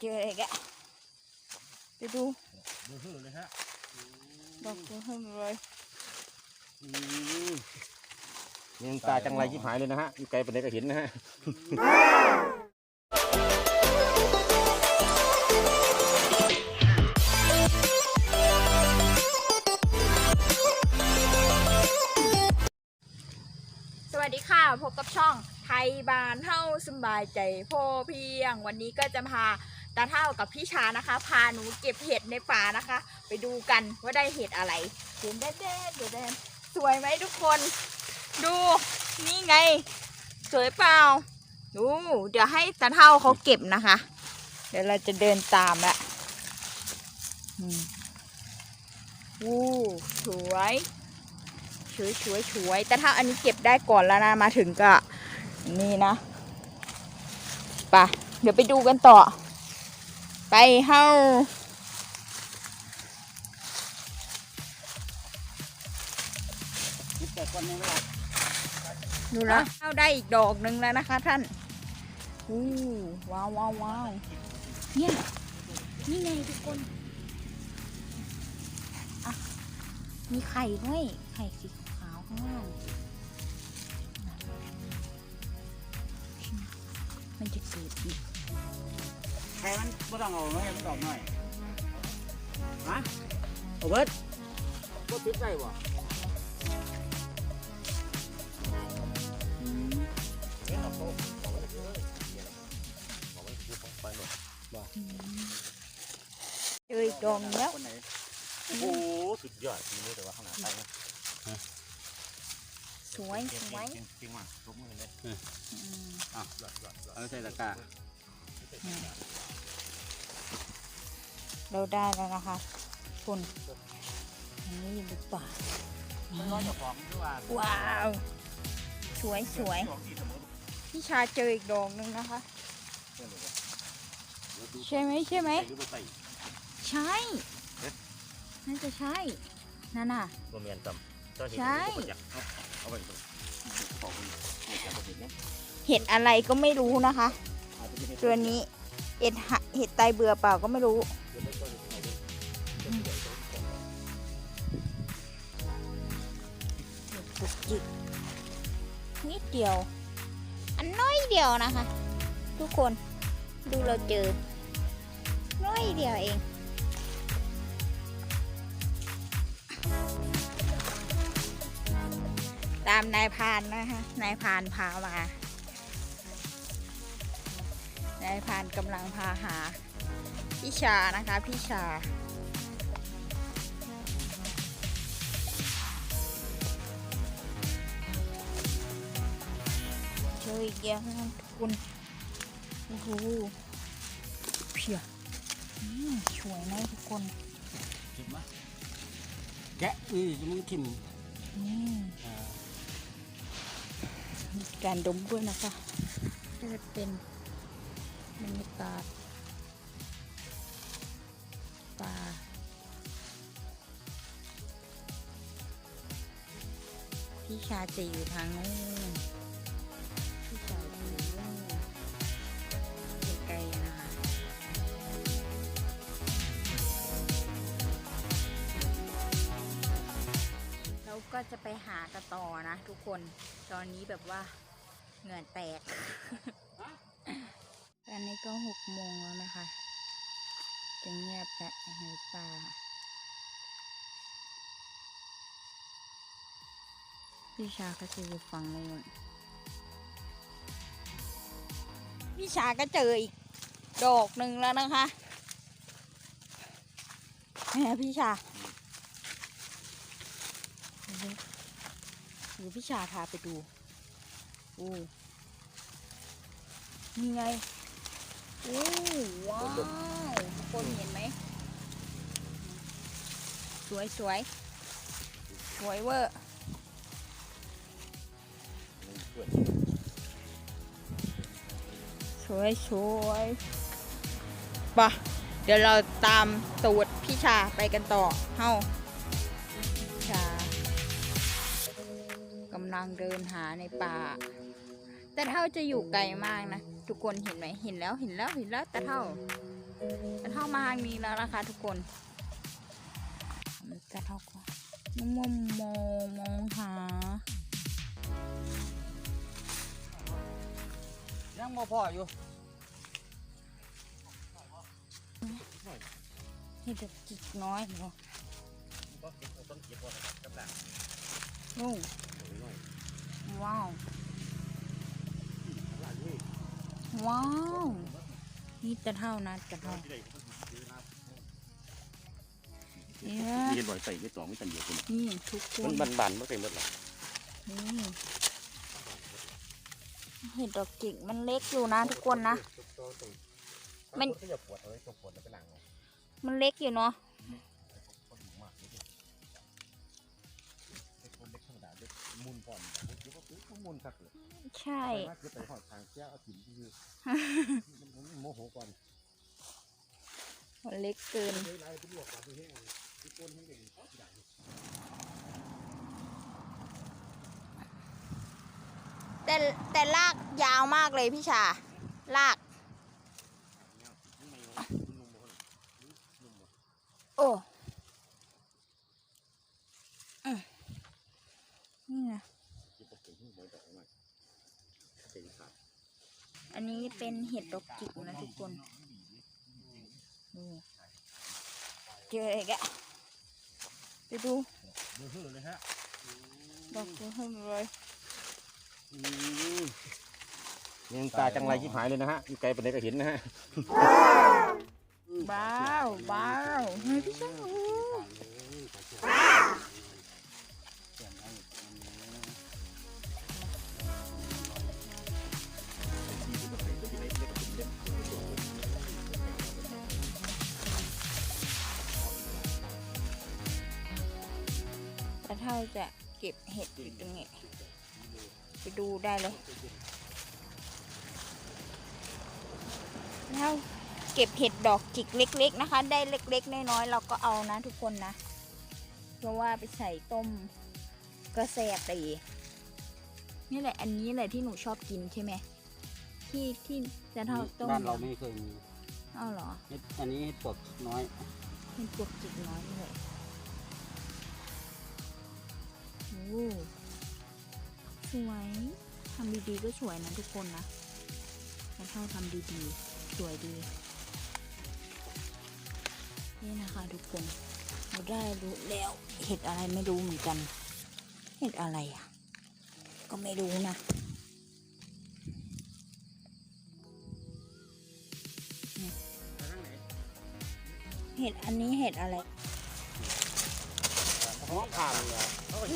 เจออะไรกะไปดูเบอร์เฮือเลยฮะดอกเบอร์เริ่มเลยยังตาจังไรชิบหายเลยนะฮะอยู่ไกลไปไหนก็เห็นนะฮะสวัสดีค่ะ พบกับช่องไทยบานเท่าสำบายใจพอเพียง วันนี้ก็จะพา ตาเท่ากับพี่ชานะคะ พาหนูเก็บเห็ดในป่านะคะ ไปดูกันว่าได้เห็ดอะไรเห็นแดนๆเดี๋ยวแดนสวยไหมทุกคน ดูนี่ไง สวยเปล่าดูเดี๋ยวให้ตาเท่าเขาเก็บนะคะ เดี๋ยวเราจะเดินตามละอืมวู้สวยช่วยช่วยช่วยแต่ถ้าอันนี้เก็บได้ก่อนแล้วนะมาถึงก็นี่นะไปเดี๋ยวไปดูกันต่อ เฮ้าคิดแต่คนนี้ไม่ได้ดูนะเข้าได้อีกดอกหนึ่งแล้วนะคะท่านอู้ว้าวว้าวว้าวเนี่ยนี่ไงทุกคนอะมีไข่ด้วย ไข่สีขาวข้างล่างมันจะเกิดอีกใครมันไม่ต้องเอาไม่มันดอกหน่อยฮะเอาเบิร์ดก็ติดได้บ่เห็นเอาโต๊ะเอาไว้เลยเอาไว้คือของไปหมดเจออีกดอกหนึ่งแล้วคนไหนโอ้โหสุดยอดจริงเลยแต่ว่าข้างหน้าไปนะสวยสวยจริงจริงว่ะทุกมือเลยอืมอะยอดยอดยอดเอาใส่ตะกร้า เราได้แล้วนะคะคุณอันนี้อยู่ในป่ามันร้อนจากของด้วยว่าว้าว สวยสวยพี่ชาเจออีกดอกหนึ่งนะคะ ใช่ไหมใช่ไหมหรือบ่ใส่ใช่น่าจะใช่ นั่นน่ะบ่แม่นจำเจ้าเห็นใช่บ่อยากเอาเอาไปดูของมันไม่จำบ่เห็นนะเห็ดอะไรก็ไม่รู้นะคะอาจจะเป็นตัวนี้เห็ดหะเห็ดไตเบื่อเปล่าก็ไม่รู้ เดียว อันน้อยเดียวนะคะ ทุกคนดูเราเจอ น้อยเดียวเองตามนายพานนะคะนายพานพามานายพานกำลังพาหาพี่ชานะคะพี่ชา ออีกแล้วนะทุกคนโอ้โหเพียอืมสวยนะทุกคนเห็นไหมแกะอือมันทิ่มอืมอ่ามีการดมด้วยนะคะก็จะเป็นบรรยากาศป่าพี่ชาจะอยู่ทางนู้น นะทุกคนตอนนี้แบบว่าเหงื่อแตก ตอนนี้ก็หกโมงแล้วนะคะ จะเงียบและหายป่าพี่ชาก็จะอยู่ฝั่งนู้นพี่ชาก็เจออีกดอกหนึ่งแล้วนะคะแหมพี่ชาเดี๋ยวพี่ชาพาไปดูอู้นี่ไงโอ้ว้าวคนเห็นไหม สวยสวยสวยเวอร์สวยสวยปะเดี๋ยวเราตามตูดพี่ชาไปกันต่อ เฮ้า ลังเดินหาในป่า แต่เท่าจะอยู่ไกลมากนะทุกคนเห็นไหมเห็นแล้วเห็นแล้วเห็นแล้วแต่เท่าจะเข้ามาทางนี้แล้วนะคะทุกคนมันจะเท่ากันมองมองมองหายังบ่พออยู่ที่เด็กจิกน้อยเนาะก็เก็บต้นเก็บบ่ได้กำลังนู่นน้อย ว้าวๆหลานนี่ว้าว นี่จะเท่านะจะเท่าที่ได้ก็ซื้อนะเนี่ยมีบ่อยใส่ไปสองไม่ตันเดียวคุณนี่ทุกคมันนบานๆบ่เป็นหมดหรอกนี่เห็ดดอกจิกมันเล็กอยู่นะทุกคนนะ มันก็อย่าปวดเอาไว้ตัวปวดแล้วไปล้างเอามันเล็กอยู่เนาะ มุนก่อนเด็กก็คือมุนคักเลยใช่ ไปว่าเก็บไปหอดทางเจ้าเอาถิ่นคือมันโมโหก่อนมันเล็กเกิน เฮ้ยไรเป็นหลวกก่อนที่แห้งที่ก้นให้เด็กใหญ่แต่แต่ลากยาวมากเลยพี่ชา ลากโอ้ นี่นะอันนี้เป็นเห็ดดอกจิกนะทุกคนนี่เจออีกอะไปดูเบื่อเลยฮะดอกเจอเพิ่มเลยยังตาจังไรชิบหายเลยนะฮะอยู่ไกลไปไหนก็เห็นนะฮะบ้าวบ้าวเฮ้ยพี่ชาโเท่าจะเก็บเห็ดอยู่ตรงนี้ไปดูได้เลยเท่าเก็บเห็ดดอกจิกเล็ก ๆ นะคะ ได้เล็ก ๆ น้อยๆเราก็เอานะทุกคนนะ เพราะว่าไปใส่ต้มก็แซ่บดีนี่แหละอันนี้แหละที่หนูชอบกินใช่ไหมที่ที่จะเท่าต้มบ้านเราไม่เคยมีเอาเหรอเฮ็ดอันนี้เฮ็ดปวดน้อยเป็นพวกจิกน้อยนี่แหละ สวยทำดีๆก็สวยนะทุกคนนะแต่ถ้าทำดีๆ สวยดี นี่นะคะทุกคนเราได้รู้แล้วเห็ดอะไรไม่รู้เหมือนกัน เห็ดอะไรอะ ก็ไม่รู้นะเห็ดอันนี้เห็ดอะไร ห้องผ่านเลย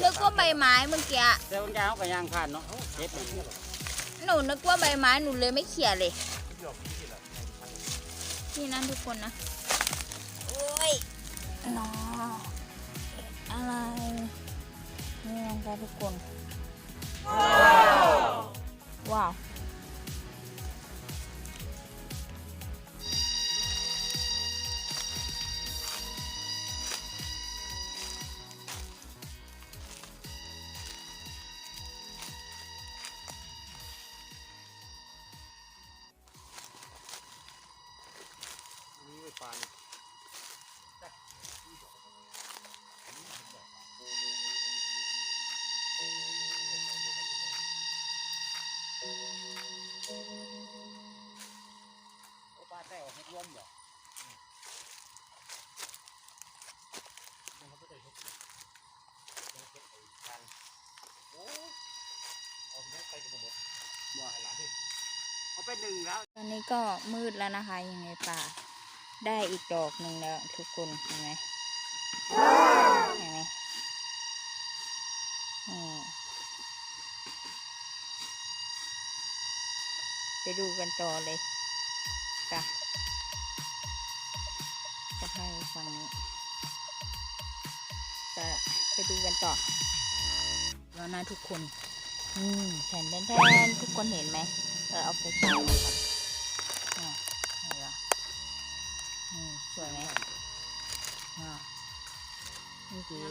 นึกว่าใบไม้เมื่อกี้แต่วันยาวก็ยางผ่านเนาะเฮ็ดนี่หนูนึกว่าใบไม้หนูเลยไม่เขี่ยเลยนี่นะทุกคนนะโอ้ยนออะไรนี่นะคะทุกคนว้าว เอาไปหนึ่งแล้ว ตอนนี้ก็มืดแล้วนะคะยังไงป่า ได้อีกดอกหนึ่งแล้วทุกคนเห็นไหมเห็นไหมไปดูกันต่อเลยไปจะให้ฟังนี้จะไปดูกันต่อแล้วนะทุกคน อืมแทนแทนแทนทุกคนเห็นไหมเราเอาไปใส่มาครับอ่าเห็นปะอืมสวยไหมอ่านี่คือเห็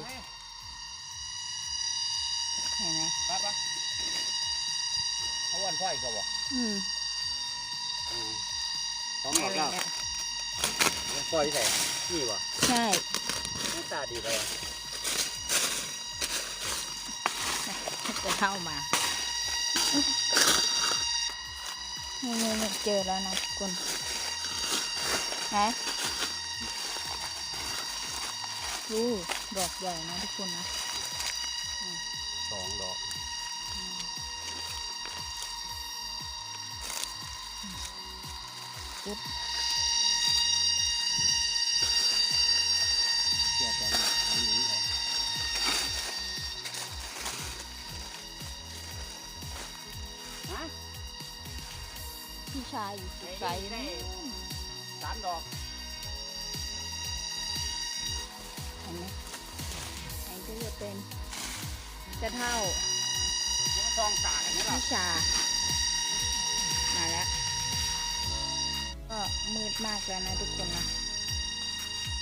นไหมไปปะเอาวันพ่ออีกก็บอกอืมสองอะดอกไรแล้วเนี่ยปล่อยใส่นี่บ่ใช่ตาดีเลย จะเข้ามานี่นี่นี่เจอแล้วนะทุกคนนะดูดอกใหญ่นะทุกคนนะสองดอกปุ๊บายอยู่ได้สามดอกเห็นไหมอันนี้ก็จะเป็นจะเท่านก็ซองตากันนี่หรอพี่ชา มาแล้ว ก็มืดมากแล้วนะทุกคนนะ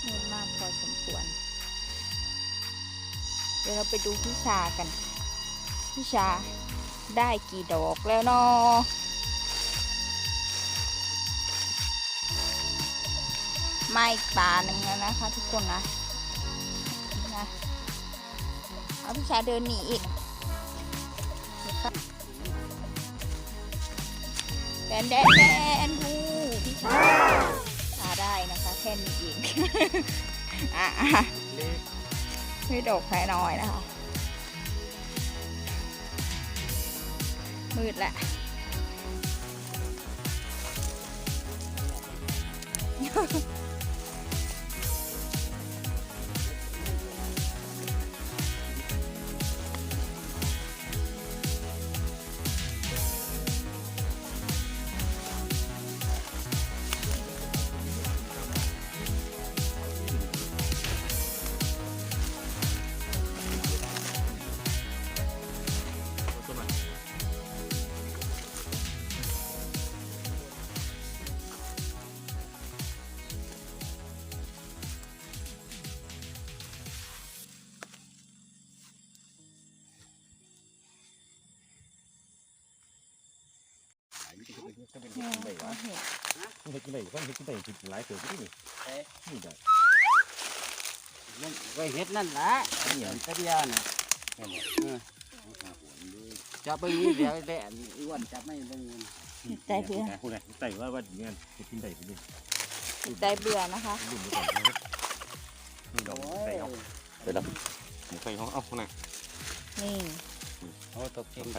มืดมากพอสมควร เดี๋ยวเราไปดูพี่ชากันพี่ชาได้กี่ดอกแล้วเนาะ ไม่อีกตาหนึ่งแล้วนะคะ ทุกคนนะนะเอาพี่ชายเดินหนีอีกแดนแดนแดนฮูพี่ชาชาได้นะคะแค่นี้เองอะอะเล็กไม่ดกแพ้น้อยนะคะ มืดแหละตัว เห็นมันเฮ็ดจังได๋ก็เฮ็ดจังได๋สิหลายเติบอยู่นี่นี่ได้มันไว้เฮ็ดนั่นละอันนี้กระเดียน่ะเออจับไปนี่เดี๋ยวได้อันอ้วนจับไม่เบิ่งใจเบื่อผู้ใดใส่ว่าว่าดีงานเฮ็ดจังได๋สินี่ใจเบื่อนะคะรุ่นนี้ก่อนะครับนี่ดอกใส่เอาใส่ดอกหมูใส่เอาเอาข้างหน้านี่โอ้ตกเก่งไป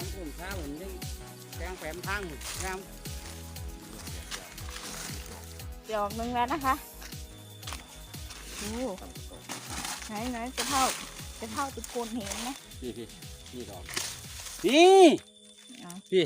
ามกุ้งข้าวเหมือนยังแกงแปมทางยามดอกหนึงแล้วนะคะดูไหนไหนจะเท่าจะเท่าตุกคนเห็นไหมพี่พี่พี่ดอกนี่เอาพี่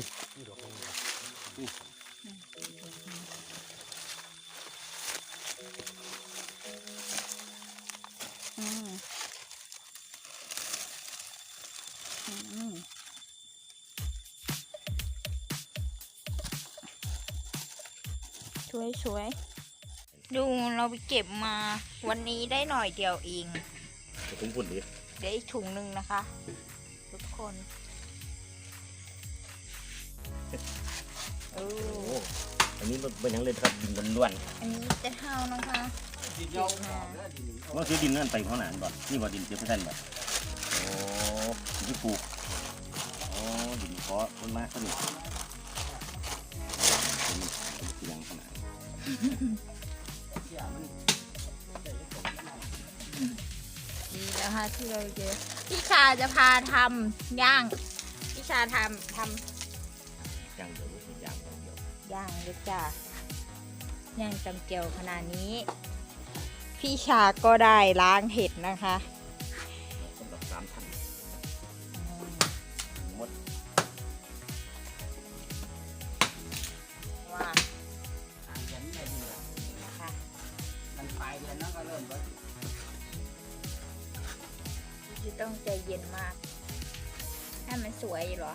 วยช่วย ดูเราไปเก็บมาวันนี้ได้หน่อยเดียวเองจะถุงพุ่นดิเดี๋ยวอีกถุงหนึ่งนะคะ ทุกคนเอโอ้ออันนี้มันเป็นหยังเลยครับดินล้วนอันนี้จะเท่านะคะดินยาวดอกเด้อดินๆว่าคือดินนั่นไปข้างหน้าบ่นี่บ่ดินเก็บไปซั่นบ่โอ้ที่ปลูกโอ้ดินเพาะต้นไม้ต้นนี้เป็น เสียมันดีแล้วค่ะที่เราเจอพี่ชาจะพาทำย่างพี่ชาทำทำย่างเดียวย่างเดียวย่างเลยจ้ะย่างจำเจียวขนาดนี้ พี่ชาก็ได้ล้างเห็ดนะคะ ที่ต้องใจเย็นมาก ให้มันสวยเหรอ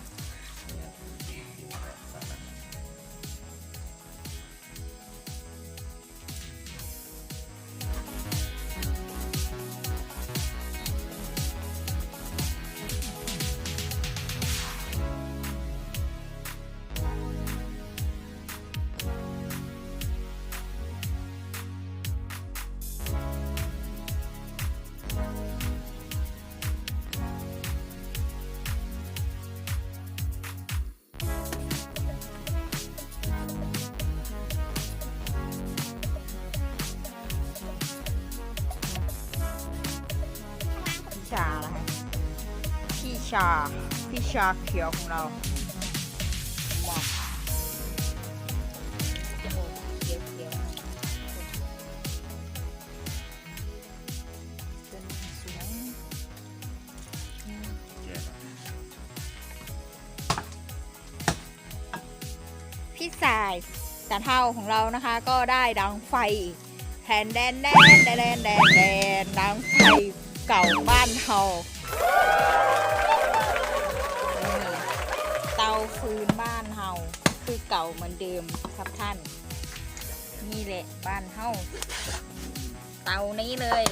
าเขียวของเราว้าวโอ้เขียวเขียวเป็นสวยพี่สายตาเท่าของเรานะคะ ก็ได้ดังไฟแทนแดนแดนแดนแดนแดนแดนดังไฟเก่าบ้านเฮา คือเก่าเหมือนเดิมครับท่าน นี่แหละบ้านเฮาเตานี้เลย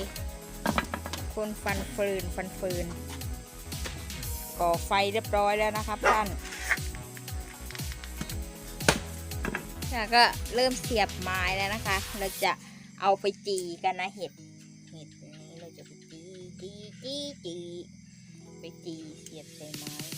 คนฟันฟืนฟันฟืน ก่อไฟเรียบร้อยแล้วนะครับท่านแล้วก็เริ่มเสียบไม้แล้วนะคะ เราจะเอาไปจีกันนะเห็ด เห็ดนี้เราจะไปจีจีจีจีไปจีเสียบใส่ไม้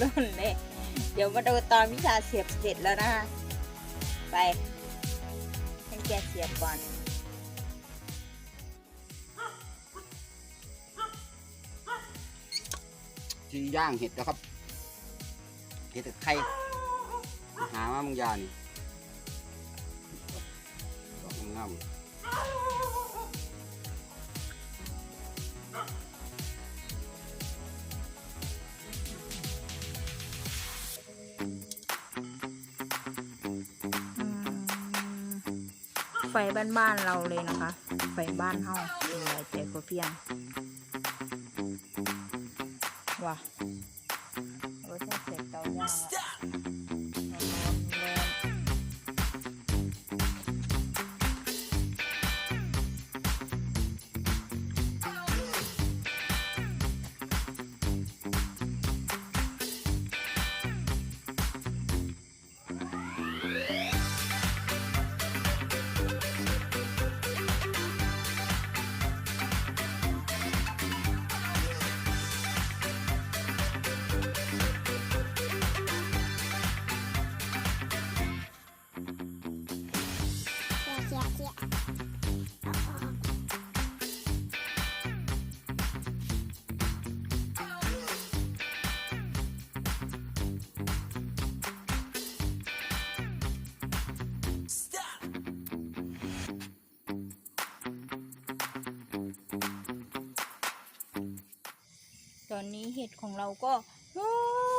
รุ่นเลยเดี๋ยวมาดูตอนวิชาเสียบเสร็จแล้วนะคะ ไปให้แกเสียบก่อนจีย่างเห็ดนะครับ เห็ดไข่หามามึงยานี่ บ้านๆเราเลยนะคะ ไฟบ้านเฮาเป็นไรใจกว่าเพียงว่ะรสชาติเสร็จเตาย่าง ตอนนี้เห็ดของเราก็หอ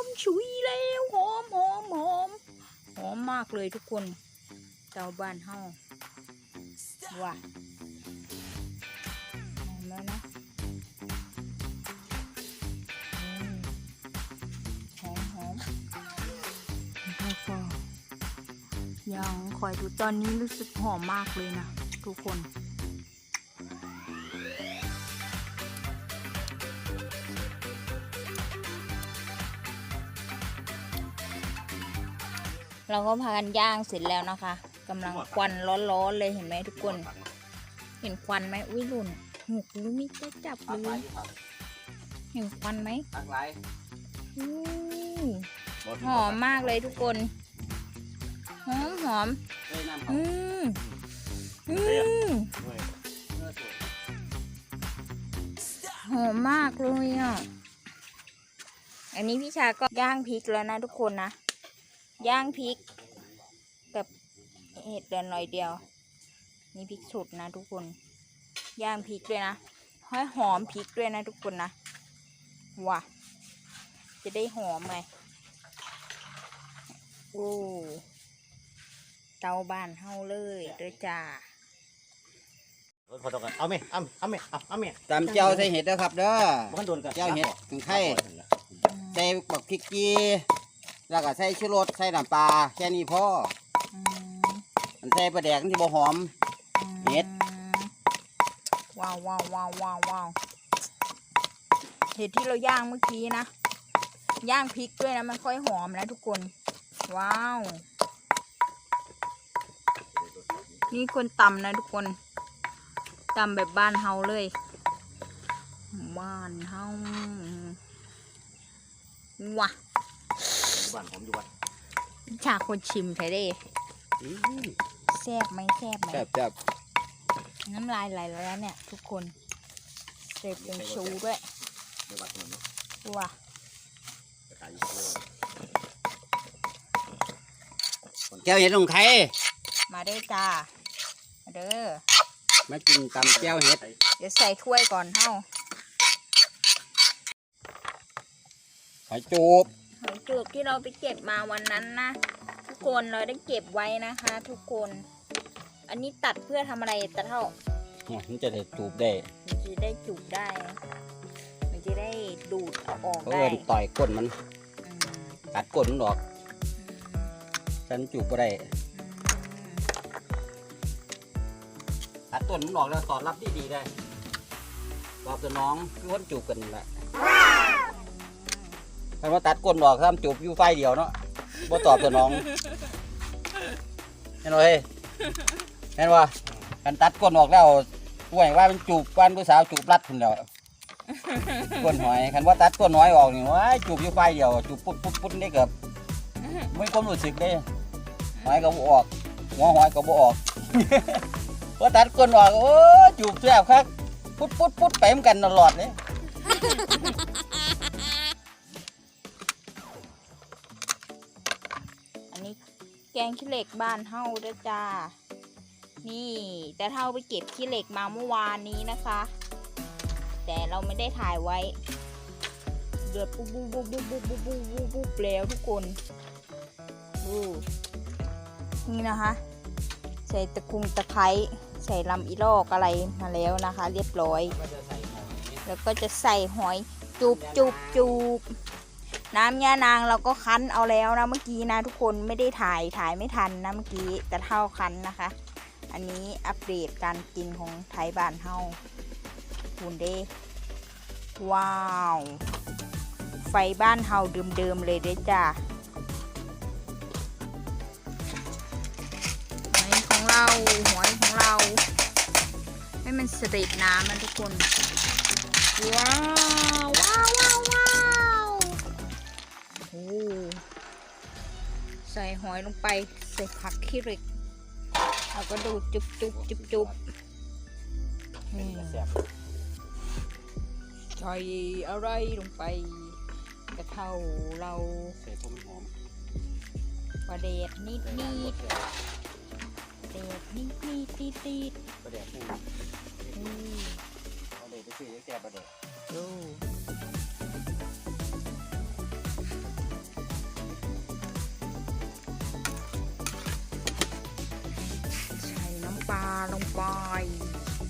มฉุยแล้วหอมหอมหอมหอมมากเลยทุกคนเตาบ้านเฮาว่ะหอมแล้วนะอืมหอมหอมแล้วก็ยังคอยดูตอนนี้รู้สึกหอมมากเลยนะทุกคน เราก็พากันย่างเสร็จแล้วนะคะกำลังควันร้อนๆเลยเห็นไหมทุกคน เห็นควันไหมอุ้ยหล่นหกลูกนี่จะจับตักเลหลายยอยู่ครับเห็นควันไหมตักหลายอู้หอมมากเลยทุกคนหอมหอมเอ้ยน้ำเขาอืมอืมเนื้อสวยหอมมากเลยอะ อันนี้พี่ชาก็ย่างพริกแล้วนะทุกคนนะ ย่างพริกกับเห็ดเดือนหน่อยเดียวนี่พริกสดนะทุกคน ย่างพริกด้วยนะให้หอมพริกด้วยนะทุกคนนะว่ะจะได้หอมไงโอ้เตาบ้านเฮาเลยเด้อจ้าพอต้องกันเอาไหมเอาเอาไหมเอาเอาไหมตำเจียวใส่เห็ดนะครับเด้อบ้านโดนกันเจียวเห็ดถึงไข่ใส่บักพริกกี แล้วก็ใส่ชูรสใส่น้ำปลาแค่นี้พออืมอันใส่ปลาแดกมันจะบ่หอมเห็ด ว้าวว้าวว้าวว้าวว้าวเห็ดที่เราย่างเมื่อกี้นะ ย่างพริกด้วยนะมันค่อยหอมนะทุกคน ว้าว นี่คนตำนะทุกคนตำแบบบ้านเฮาเลยว้าวบ้านเฮาว่ะ บ้านผมอยู่บ้านชาคนชิมใช่ดิอืมแซ่บไหมแซ่บไหมแซ่บแซ่บน้ำลายไหลแล้วเนี่ย ทุกคนเสร็จเป็นชูด้วยในบ้านผมเนาะว่ะจะขายอยู่ที่แก้วเห็ดของใครมาเด้อจ้ามาเด้อมากินตำแก้วเห็ด เดี๋ยวใส่ถ้วยก่อนเฮ้าหอยจูบ หอยจูบที่เราไปเก็บมาวันนั้นนะ ทุกคนเราได้เก็บไว้นะคะ ทุกคน อันนี้ตัดเพื่อทำอะไรตะเท่าอ๋อมันจะได้จูบได้มันจะได้จูบได้นะมันจะได้ดูดเอาออกเขาได้เอินต่อยก้นมันอืมกัดก้นมันออกฉันจูบก็ได้กัดต้นมันออกแล้วตอนรับดีๆได้ตอบตัวน้องคือคนจูบกันนั่นแหละ ใครว่าตัดก้นออกทำจูบอยู่ไฟเดียวเนาะบ่ตอบตัวน้องเห็นบ่เฮ้ยเห็นบ่กันตัดก้นออกแล้วป่วยว่ามันจูบบ้านผู้สาวจูบรัดพุ่นแล้วก้นหอยคันว่าตัดก้นหอยออกนี่ว้ายจูบอยู่ไฟเดียวจูบปุ๊บปุ๊บปุ๊บได้เกือบไม่ความรู้สึกเด้หอยก็บ่ออกหัวหอยก็บ่ออกว่าตัดก้นออกโอ้จูบแซ่บคักปุ๊บปุ๊บปุ๊บไปเหมือนกันตลอดเลย แกงขี้เหล็กบ้านเฮาด้อจ้า นี่แต่เท่าไปเก็บขี้เหล็กมาเมื่อวานนี้นะคะ แต่เราไม่ได้ถ่ายไว้ เดือดปุ๊บปุ๊บปุ๊บปุ๊บปุ๊บปุ๊บปุ๊บปุ๊บปุ๊บแล้วทุกคนดูนี่นะคะ ใส่ตะกุงตะไคร้ใส่ลำอีลอกอะไรมาแล้วนะคะ เรียบร้อย แล้วก็จะใส่หอยจูบจูบจูบ น้ำยานางเราก็คั้นเอาแล้วนะเมื่อกี้นะทุกคนไม่ได้ถ่ายถ่ายไม่ทันนะเมื่อกี้แต่เท่าคั้นนะคะ อันนี้อัปเดตการกินของไทยบ้านเฮาคุณเด้ว้าว ไฟบ้านเฮาเดิมๆเลยเด้จ้าหอยของเราหอยของเรา ให้มันสดิดน้ำนะทุกคน ว้าว อยลงไปใส่ผักขี้เหล็กแล้วก็ดูจุบจุบจุบจุบอืมแซ่บใส่อะไรลงไปกระเท่าเราใส่ต้มหอมประเดดนิดนิดเดดนิดนิดนิดนิดประเดี๋ยวพูดอืมประเดี๋ยวไปซื้อแซ่บประเดี๋ยวดู ลาลงไป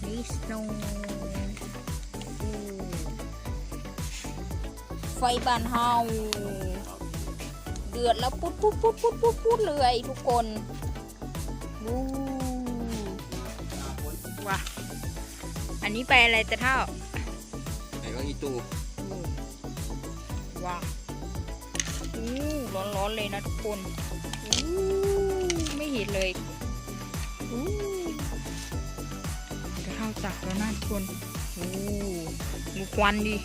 นิดหนึงอู้ไฟบานเฮาเดือดแล้วปุ๊ดปุ๊ดปุ๊ดปุ๊ดปุ๊ดปุ๊ดเลยทุกคนดูว้าอันนี้ไปอะไรแต่เท่าใส่ก็อีตูว้าวอู้ร้อนๆเลยนะทุกคนอู้ไม่เห็นเลยอู้ จะเข้าจักแล้วนะทุกคนอู้ดูควันดิ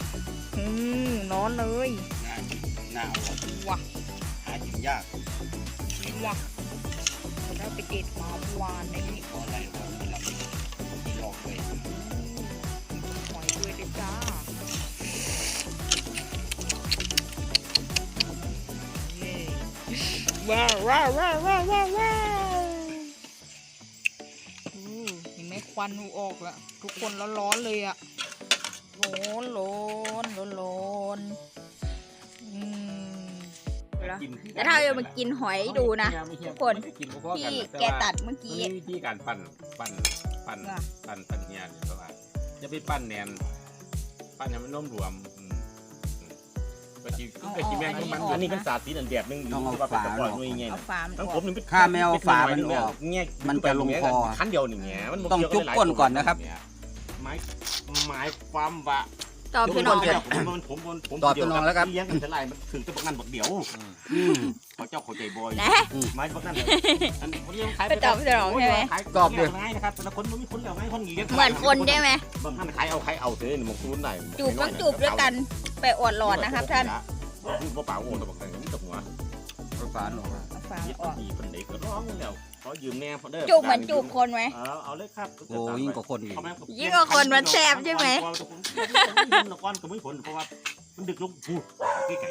อู้ร้อนเลยหน้าอร่อยว้าหากินยากว้าเราไปเด็ดมาเมื่อวานในนี้เพราะอะไรเพราะมันรับกินหลอกเลยหอยด้วยเลยจ้าเย้ว้าวว้าวว้าวว้าวว้าวว้าวอู้เห็นไหมควันอูออกแล้ว ทุกคนร้อนๆเลยอะร้อนร้อนร้อนร้อนอืมแล้วแต่ถ้าเรามากินหอยดูนะทุกคนที่แกตัดเมื่อมันกี้มีวิธีการปั้นปั้นปั้นว่ะปั้นปั้นเฮียเนี่ยเพราะว่าจะไปปั้นแนนปั้นให้มันนุ่มรวมอืมอืมก็จีก็จีแม่งก็มันอันนี้เป็นศาสตร์สีแบบนึงอยู่ว่าเป็นตะกอนด้วยไงเอาฝามนทั้งอผอกมนี่เป็นถ้าไม่เอาฝามันออกเงี้ยมันจะลงคอขั้นเดียวหนึ่งเงี้ยมันต้องจุ๊บก้นก่อนนะครับ หมายหมายความว่าตอบสนองเดี๋ยวผมผมผมผมตอบสนองแล้วครับเลี้ยงกันเท่าไหร่มันถึงจะบักนั่นบักเดียวอืมพระเจ้าเขาใจบอยนะไม้บักนั่นเลยอันนี้เลี้ยงขายไปตอบสนองใช่ไหมขายตอบดิง่ายนะครับแต่ละคนมันมีคนแล้วง่ายคนเลี้ยงเหมือนคนใช่ไหมบางท่านขายเอาขายเอาเถอะมันคุ้นได้จูบต้องจูบด้วยกันไปอวดหลอดนะครับท่านพูดเปล่าๆโอ้ตะบักแต่งตะหัวฝาหนอเอาฝาเย็ดออกดีคนเด็กก็ร้องแล้ว ขอยืมแน่พอเด้อจูบเหมือนจูบคนไหม เอาเอาเลยครับโอ้ยิ่งกว่าคนอีก ยิ่งกว่าคนมันแสบใช่ไหมละก้อนก็ไม่ผลเพราะว่ามันดึกลงพูดไก่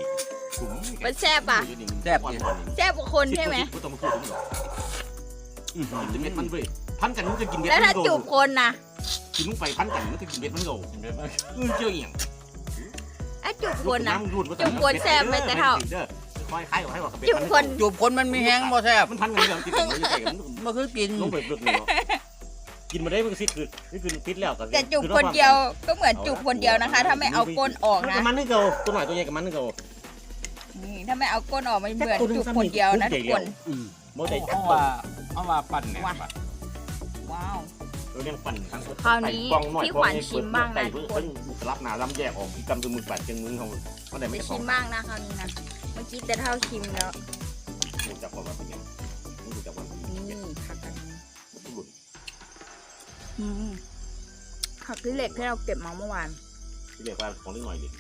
มันแซ่บอะแซ่บกว่าคนใช่ไหม ก็ต้องมาพูดถึงหรอกจะเม็ดมันเว้ยพันกันมันจะกินเม็ดแล้วมัถ้านโกจูบคนนะกินลงไปพันกันมันจะกินเม็ดมันโกเออเจ้าเอียงไอ้จูบคนนะรูดจุ่มคนแซ่บไหมแต่เท่า คอยคล้ายกับให้ว่าจูบคน จูบคนมันมีแห้งบ่แซ่บมันพันกันเรื่องที่กันมันใส่กันมันคือกินลงไปเบิกเลยกินมาได้มันสิคือนี่คือพิษแล้วแต่จูบคนเดียวก็เหมือนจูบคนเดียวนะคะ ถ้าไม่เอาก้นออกนะมันนึกเอาตัวหน่อยตัวใหญ่กับมันนึกเอานี่ถ้าไม่เอาก้นออกมันเหมือนจูบคนเดียวนะทุกคนอืมโมได้จัเอาบว่าเอาว่าปั่นเนี่ยว้าว้าว เราเรียกปั่นทั้งคราวนี้พี่ขวัญชิมบ้างนะทุกคนรับหนาลำแยกออกที่กำจมูกปัดเชียงมือเขาก็ได้ไปไม่ชิมบ้างนะคราวนี้นะ เมื่อกี้แต่เท่าชิมแล้วดูจากความเป็นยังดูจากความเป็นนี่ยังผักกันหลุดอืมผักที่เหล็กที่เราเก็บมาเมื่อวานที่เรียกว่าของนิดหน่อยเด็ด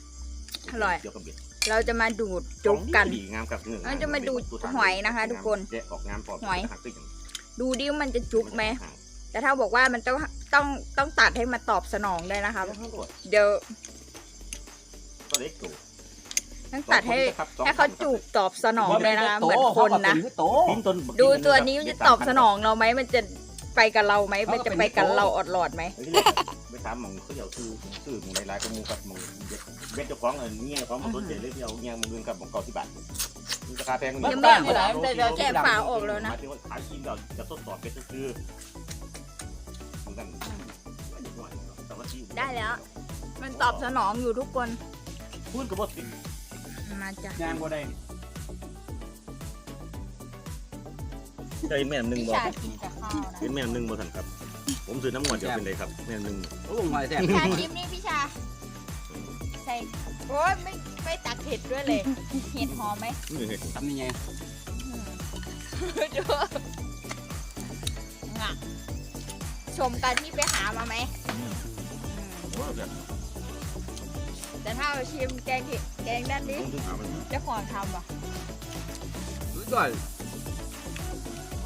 เกี่ยวกับเบ็ดเราจะมาดูดจุกกันงามกับเนื้อเราจะมาดูหอยนะคะ ทุกคนแยกออกงามปลอดดูดิว่ามันจะจุกไหม แต่ถ้าบอกว่ามันต้องต้องต้องตัดให้มาตอบสนองด้วยนะคะเดี๋ยวก็เล็กตัวต้องตัดให้ให้เขาจูบตอบสนองเลยนะคะเหมือนคนนะโตดูตัวนี้มันจะตอบสนองเราไหมมันจะไปกับเราไหมมันจะไปกับเราอดหลอดไหมไปถามมองเขาเดี๋ยวซื้อซื้อมองหลายๆก็มูกับมองเบ็ดเจ้าของเออเงี้ยของมันต้นเด็ดเลยที่เอาเงี้ยมองเงินกับมองเก่าที่บาทราคาแพงยังไม่แกะฝาออกแล้วนะขายกินเราจะทดสอบเป็นคือ เหมือนกันได้แล้ว มันตอบสนองอยู่ทุกคนพูดกับว่าสิมาจ้ะย่างบ่ได้ได้แม่หนึ่งพี่บ่ชากินแต่ข้าวนะเป็นแม่หนึ่งบ่ทันครับ ผมซื้อน้ำมันเดี๋ยวเป็นไรครับแม่หนึ่งโอ้มาแซ่บพี่ชาชิมนี่พี่ชาใส่โอ้ยไม่ไม่ตักเห็ดด้วยเลย เห็ดหอมไหมนี่ไงทำยังไงอืมดู ชมกันที่ไปหามาไหมอืมว่าแบบแต่ถ้าเราชิมแกงเห็ดแกงด้านนี้ผมถึงหามันเจ้าของทำอะสุดยอด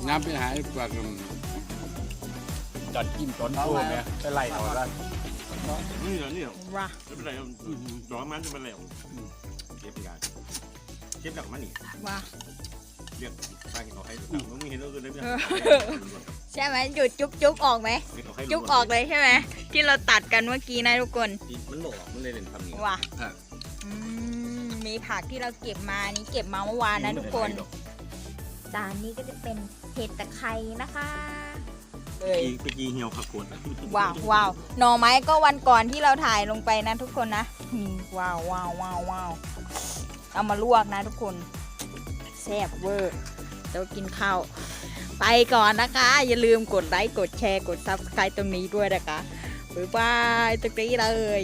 น้ำไปหายปากจอดจิ้มจนโตเนี่ยไปไล่ออกแล้วนี่เหรอนี่เหรอว้าไม่เป็นไรร้อนมันจะเป็นแล้วเชฟงานเชฟดักมันนี่ว้าเรียก ป้ากินเขาให้ดูมึงไม่เห็นเราเลยไม่ใช่ไหมหยุดจุ๊บจุ๊บออกไหมจุ๊บออกเลยใช่ไหมที่เราตัดกันเมื่อกี้นะทุกคนมันหลอกมันเลยเล่นทำนี่ว้าอืมมีผักที่เราเก็บมานี่เก็บมาเมื่อวานนะทุกคนจานนี้ก็จะเป็นเห็ดตะไคร้นะคะเลยไปกีเหี่ยวผักกดว้าวว้าวหน่อไม้ก็วันก่อนที่เราถ่ายลงไปนะทุกคนนะอืมว้าวว้าวว้าวว้าวเอามาลวกนะทุกคนแซ่บเวอร์ จะกินข้าวไปก่อนนะคะ อย่าลืมกดไลค์กดแชร์กดซับสไครต์ตรงนี้ด้วยนะคะบ๊ายบายตรงนี้เลย